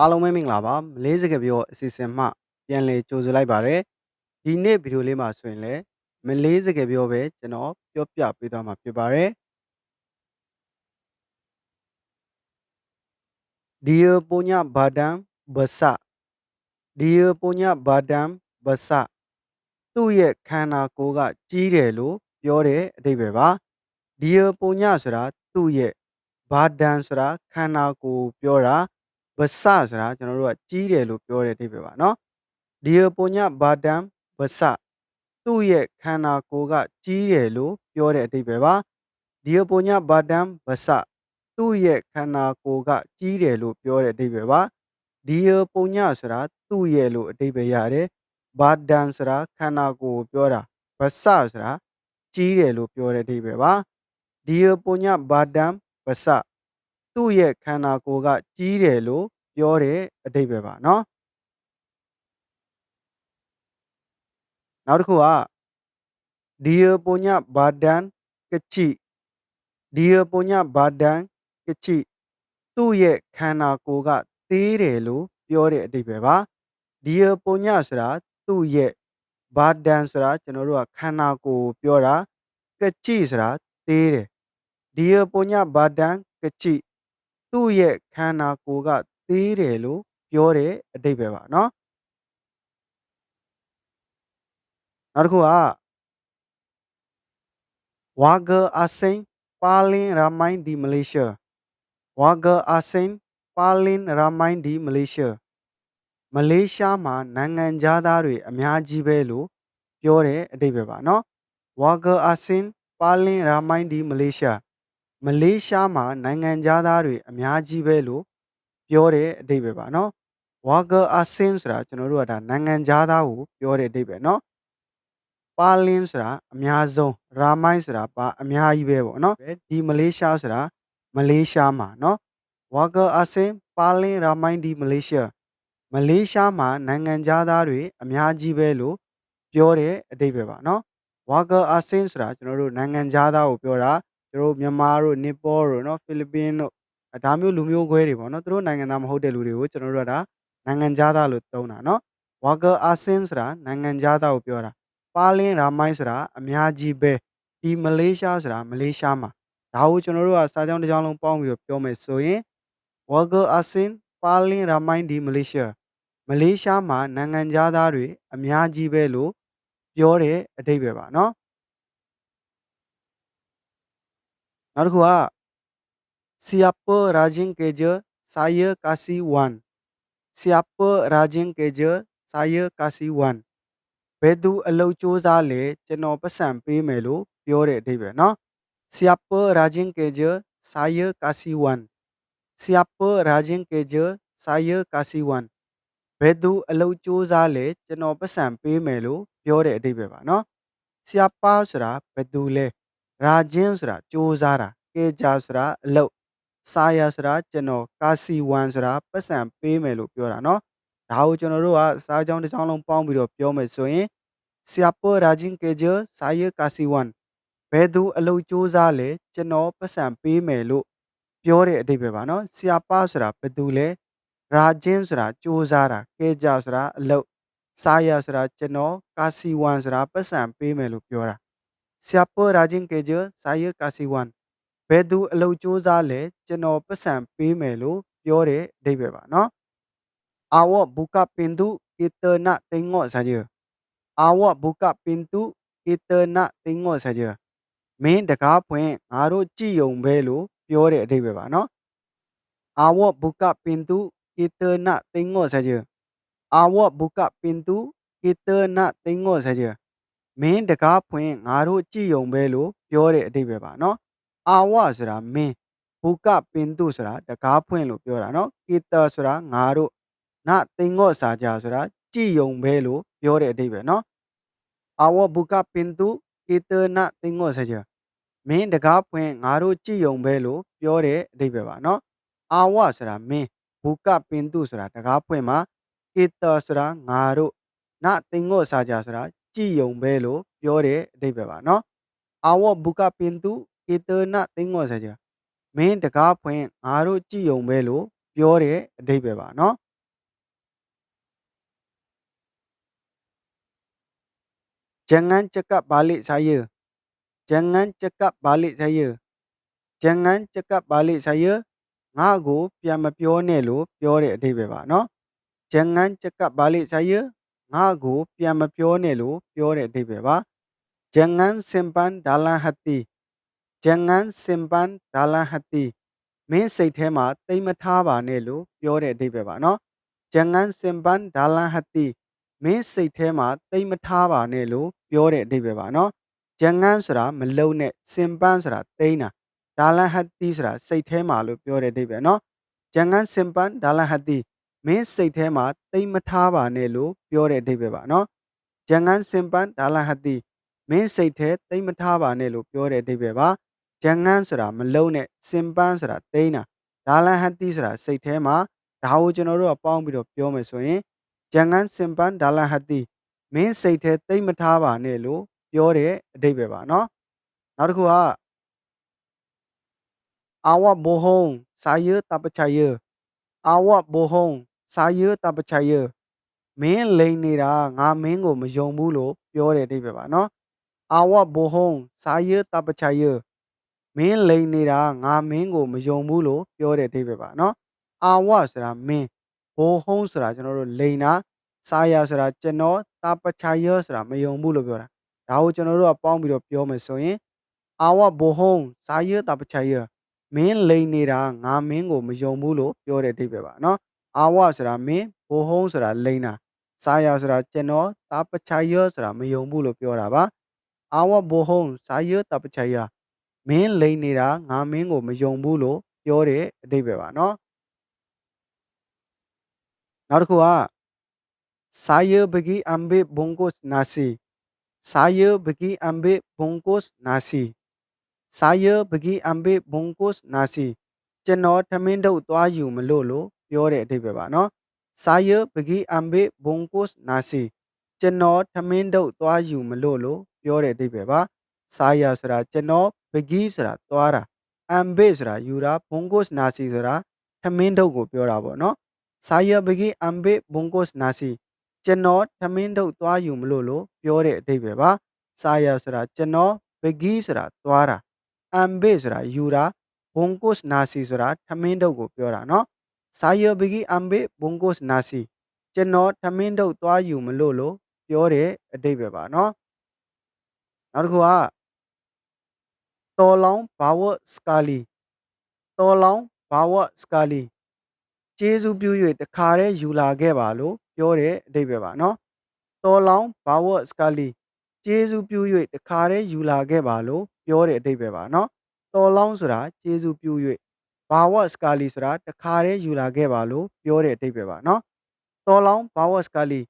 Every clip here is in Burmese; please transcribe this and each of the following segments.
အားလုံးပဲမင်္ဂလာပါမလေးစကားပြောအစီအစဉ်မှပြန်လည်ကြိုဆိုလိုက်ပါတယ်ဒီနေ့ဗီဒီယိုလေးမှာဆိုရင်လည်းမလေးစကားပြောပဲကျွန်တော်ပြောပြပေးသွားမှာဖြစ်ပါတယ်ဒီယပိုညဘာဒံဘဆဒီယပိုညဘာဒံဘဆသူ့ရဲ့ခန္ဓာကိုယ်ကကြီးတယ်လို့ပြောတဲ့အဓိပ္ပာယ်ပါဒီယပိုညဆိုတာသူ့ရဲ့ဘာဒံဆိုတာခန္ဓာကိုယ်ပြောတာ ဘဆဆိုတာကျွန်တော်တို့ကကြီးတယ်လို့ပြောတဲ့အဓိပ္ပာယ်ပါเนาะဒီပုံညဘာဒံဘဆသူ့ရဲ့ခန္ဓာကိုယ်ကကြီးတယ်လို့ပြောတဲ့အဓိပ္ပာယ်ပါဒီပုံညဘာဒံဘဆသူ့ရဲ့ခန္ဓာကိုယ်ကကြီးတယ်လို့ပြောတဲ့အဓိပ္ပာယ်ပါဒီပုံညဆိုတာသူ့ရဲ့လို့အဓိပ္ပာယ်ရတယ်ဘာဒံဆိုတာခန္ဓာကိုယ်ပြောတာဘဆဆိုတာကြီးတယ်လို့ပြောတဲ့အဓိပ္ပာယ်ပါဒီပုံညဘာဒံဘဆ သူ့ရဲ့ခန္ဓာကိုယ်ကကြီးတယ်လို့ပြောတဲ့အဓိပ္ပာယ်ပါเนาะနောက်တစ်ခုကဒီယပုံညဘာဒန်ကချိဒီယပုံညဘာဒန်ကချိသူ့ရဲ့ခန္ဓာကိုယ်ကသေးတယ်လို့ပြောတဲ့အဓိပ္ပာယ်ပါဒီယပုံညဆိုတာသူ့ရဲ့ဘာဒန်ဆိုတာကျွန်တော်တို့ကခန္ဓာကိုယ်ပြောတာကချိဆိုတာသေးတယ်ဒီယပုံညဘာဒန်ကချိ သူ့ရဲ့ခန္ဓာကိုယ်ကသေးတယ်လို့ပြောတဲ့အဓိပ္ပာယ်ပါเนาะနောက်တစ်ခုကဝါဂါအစိန်ပါလင်ရာမိုင်းဒီမလေးရှားဝါဂါအစိန်ပါလင်ရာမိုင်းဒီမလေးရှားမလေးရှားမှာနိုင်ငံသားတွေအများကြီးပဲလို့ပြောတဲ့အဓိပ္ပာယ်ပါเนาะဝါဂါအစင်ပါလင်ရာမိုင်းဒီမလေးရှား မလေးရှားမှာနိုင်ငံသားတွေအများကြီးပဲလို့ပြောတဲ့အဓိပ္ပာယ်ပါနော် worker are sin ဆိုတာကျွန်တော်တို့ကဒါနိုင်ငံသားကိုပြောတဲ့အဓိပ္ပာယ်နော်ပါလင်းဆိုတာအများဆုံးရာမိုင်းဆိုတာပါအများကြီးပဲပေါ့နော်ဒီမလေးရှားဆိုတာမလေးရှားမှာနော် worker are sin ပါလင်းရာမိုင်းဒီမလေးရှားမလေးရှားမှာနိုင်ငံသားတွေအများကြီးပဲလို့ပြောတဲ့အဓိပ္ပာယ်ပါနော် worker are sin ဆိုတာကျွန်တော်တို့နိုင်ငံသားကိုပြောတာ ကျွန်တော်မြန်မာတို့နီပေါတို့နော်ဖိလစ်ပင်းတို့ဒါမျိုးလူမျိုးခွဲတွေပေါ့နော်သူတို့နိုင်ငံသားမဟုတ်တဲ့လူတွေကိုကျွန်တော်တို့ကဒါနိုင်ငံသားလို့သုံးတာနော်ဝါကာအစင်ဆိုတာနိုင်ငံသားကိုပြောတာပါလင်းရာမိုင်းဆိုတာအများကြီးပဲဒီမလေးရှားဆိုတာမလေးရှားမှာဒါကိုကျွန်တော်တို့ကစာကြောင်းတစ်ကြောင်းလုံးပေါင်းပြီးတော့ပြောမယ်ဆိုရင် Wagga Asin ပါလင်းရာမိုင်းဒီမလေးရှားမလေးရှားမှာနိုင်ငံသားတွေအများကြီးပဲလို့ပြောတဲ့အဓိပ္ပာယ်ပါเนาะ နောက်တစ်ခုက Siapa rajin kerja saya kasih wan Siapa rajin kerja saya kasih wan ဘယ်သူအလုပ်စူးစမ်းလဲကျွန်တော်ပတ်စံပေးမယ်လို့ပြောတဲ့အဓိပ္ပာယ်နော် Siapa rajin kerja saya kasih wan Siapa rajin kerja saya kasih wan ဘယ်သူအလုပ်စူးစမ်းလဲကျွန်တော်ပတ်စံပေးမယ်လို့ပြောတဲ့အဓိပ္ပာယ်ပါနော် Siapa ဆိုတာဘ ယ်သူလဲ Rajin ဆိုတာစူးစမ်းတာ Kerja ဆိုတာအလုပ် Saya ဆိုတာကျွန်တော် Kasih wan ဆိုတာပတ်စံပေးမယ်လို့ပြောတာနော်ဒါကိုကျွန်တော်တို့ကစာကြောင်းတစ်ကြောင်းလုံးပေါင်းပြီးတော့ပြောမယ်ဆိုရင် Siapa rajin kerja saya kasih wan ဘယ်သူအလုပ်စူးစမ်းလဲကျွန်တော်ပတ်စံပေးမယ်လို့ပြောတဲ့အဓိပ္ပာယ်ပါနော် Siapa ဆိုတာဘယ်သူလဲ Rajin ဆိုတာစူးစမ်းတာ Kerja ဆိုတာအလုပ် Saya ဆိုတာကျွန်တော် Kasih wan ဆိုတာပတ်စံပေးမယ်လို့ပြောတာ Siapa rajin kerja saya kasih wan ဘယ်သူအလုပ်စူးစမ်းလဲကျွန်တော်ပတ်စံပေးမယ်လို့ပြောတဲ့အဓိပ္ပာယ်ပါနော် Awak buka pintu, kita nak tengok saja. Awak buka pintu, kita nak tengok saja. မင်းတကားဖွင့်ငါတို့ကြည့်ယုံပဲလို့ပြောတဲ့အဓိပ္ပာယ်ပါနော် Awak buka pintu, kita nak tengok saja. Awak buka pintu, kita nak tengok saja. မင်းတကားဖွင့်ငါတို့ကြည့်ယုံပဲလို့ပြောတဲ့အဓိပ္ပာယ်ပါနော် Awak ဆိုတာမင်း buka pintu ဆိုတာတကားဖွင့်လို့ပြောတာနော် kita ဆိုတာငါတို့နတင်ငော့စာကြဆိုတာကြည်ယုံပဲလို့ပြောတဲ့အဓိပ္ပာယ်နော် Our buka pintu kita nak tengok saja မင်းတကားဖွင့်ငါတို့ကြည်ယုံပဲလို့ပြောတဲ့အဓိပ္ပာယ်ပါနော် Our ဆိုတာမင်း buka pintu ဆိုတာတကားဖွင့်မှာ kita ဆိုတာငါတို့နတင်ငော့စာကြဆိုတာ ကြည်ယုံပဲလို့ပြောတဲ့အဓိပ္ပာယ်ပါနော်အာဝဘုကပင်သူဧတနသင်္ကောဆရာမင်းတကားဖွင့်ငါတို့ကြည်ယုံပဲလို့ပြောတဲ့အဓိပ္ပာယ်ပါနော်ဂျန်ငန်ချက်ကပ်ပါလိဆိုင်ယဂျန်ငန်ချက်ကပ်ပါလိဆိုင်ယဂျန်ငန်ချက်ကပ်ပါလိဆိုင်ယငါကိုပြန်မပြောနဲ့လို့ပြောတဲ့အထိပဲပါနော်ဂျန်ငန်ချက်ကပ်ပါလိဆိုင်ယ ငါ့ကိုပြန်မပြောနဲ့လို့ပြောတဲ့အဓိပ္ပာယ်ပါ Jangan simpan dalam hati Jangan simpan dalam hati မင်းစိတ်ထဲမှာတိတ်မထားပါနဲ့လို့ပြောတဲ့အဓိပ္ပာယ်ပါနော် Jangan simpan dalam hati မင်းစိတ်ထဲမှာတိတ်မထားပါနဲ့လို့ပြောတဲ့အဓိပ္ပာယ်ပါနော် Jangan ဆိုတာမလုံနဲ့ simpan ဆိုတာတိတ်တာ dalam hati ဆိုတာစိတ်ထဲမှာလို့ပြောတဲ့အဓိပ္ပာယ်နော် Jangan simpan dalam hati မင်းစိတ်ထဲမှာတိတ်မထားပါနဲ့လို့ပြောတဲ့အဓိပ္ပာယ်ပါနော် Jangan simpan dalam hati မင်းစိတ်ထဲတိတ်မထားပါနဲ့လို့ပြောတဲ့အဓိပ္ပာယ်ပါ Jangan ဆိုတာမလုံးနဲ့ simpan ဆိုတာတိတ်တာ dalam hati ဆိုတာစိတ်ထဲမှာဒါကိုကျွန်တော်တို့ကပေါင်းပြီးတော့ပြောမယ်ဆိုရင် Jangan simpan dalam hati မင်းစိတ်ထဲတိတ်မထားပါနဲ့လို့ပြောတဲ့အဓိပ္ပာယ်ပါနော်နောက်တစ်ခုက Awak bohong saya tak percaya Awak bohong saya tak percaya မင်းလိန်နေတာငါမင်းကိုမယုံဘူးလို့ပြောတဲ့အဓိပ္ပာယ်ပါနော် Awak bohong saya tak percaya မင်းလိန်နေတာငါမင်းကိုမယုံဘူးလို့ပြောတဲ့အဓိပ္ပာယ်ပါနော် Awak ဆိုတာမင်း bohong ဆိုတာကျွန်တော်တို့လိန်တာ saya ဆိုတာကျွန်တော် tak percaya ဆိုတာမယုံဘူးလို့ပြောတာဒါကိုကျွန်တော်တို့ကပေါင်းပြီးတော့ပြောမယ်ဆိုရင် Awak bohong saya tak percaya မင်းလိန်နေတာငါမင်းကိုမယုံဘူးလို့ပြောတဲ့အဓိပ္ပာယ်ပါနော် Awak ဆိုတာမင်း bohong ဆိုတာလိန်တာ saya ဆိုတာကျွန်တော် tak percaya ဆိုတာမယုံဘူးလို့ပြောတာပါ Awak bohong saya tak percaya မင်းလိန်နေတာငါမင်းကိုမယုံဘူးလို့ပြောတဲ့အဓိပ္ပာယ်ပါနော်နောက်တစ်ခုက saya pergi ambil bungkus nasi saya pergi ambil bungkus nasi saya pergi ambil bungkus nasi ကျွန်တော်ထမင်းတုပ်သွားယူမလို့လို့ ပြောတဲ့အဓိပ္ပာယ်ပါနော် saya pergi ambil bungkus nasi ကျွန်တော်ထမင်းတုပ်သွားယူမလို့လို့ပြောတဲ့အဓိပ္ပာယ်ပါ saya ဆိုတာကျွန်တော် pergi ဆိုတာသွားတာ ambil ဆိုတာယူတာ bungkus nasi ဆိုတာထမင်းတုပ်ကိုပြောတာပေါ့နော် saya pergi ambil bungkus nasi ကျွန်တော်ထမင်းတုပ်သွားယူမလို့လို့ပြောတဲ့အဓိပ္ပာယ်ပါ saya ဆိုတာကျွန်တော် pergi ဆိုတာသွားတာ ambil ဆိုတာယူတာ bungkus nasi ဆိုတာထမင်းတုပ်ကိုပြောတာเစာယောဘဂီအမ်ဘေဘုံကိုစနာစီကျွန်တော်ထမင်းတုပ်သွားယူမလို့လို့ပြောတဲ့အတိတ်ပဲပါနော်နောက်တစ်ခုကတော်လောင်ဘာဝစကာလီတော်လောင်ဘာဝစကာလီကျေးဇူးပြု၍တခါတည်းယူလာခဲ့ပါလို့ပြောတဲ့အတိတ်ပဲပါနော်တော်လောင်ဘာဝစကာလီကျေးဇူးပြု၍တခါတည်းယူလာခဲ့ပါလို့ပြောတဲ့အတိတ်ပဲပါနော်တော်လောင်ဆိုတာကျေးဇူးပြု၍ ဘာဝတ်စကာလီဆိုတာတခါတည်းယူလာခဲ့ပါလို့ပြောတဲ့အတိတ်ပဲပါနော်တော်လောင်းဘာဝတ်စကာလီ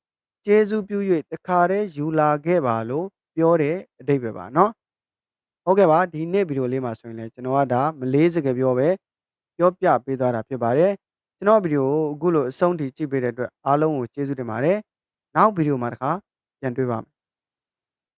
ကျေးဇူးပြု၍တခါတည်းယူလာခဲ့ပါလို့ပြောတဲ့အတိတ်ပဲပါနော်ဟုတ်ကဲ့ပါဒီနေ့ဗီဒီယိုလေးမှာဆိုရင်လည်းကျွန်တော်ကဒါမလေးစကားပြောပဲပြောပြပေးသွားတာဖြစ်ပါတယ်ကျွန်တော်ဗီဒီယိုအခုလိုအဆုံးထိကြည့်ပေးတဲ့အတွက်အားလုံးကိုကျေးဇူးတင်ပါတယ်နောက်ဗီဒီယိုမှာတစ်ခါပြန်တွေ့ပါမယ်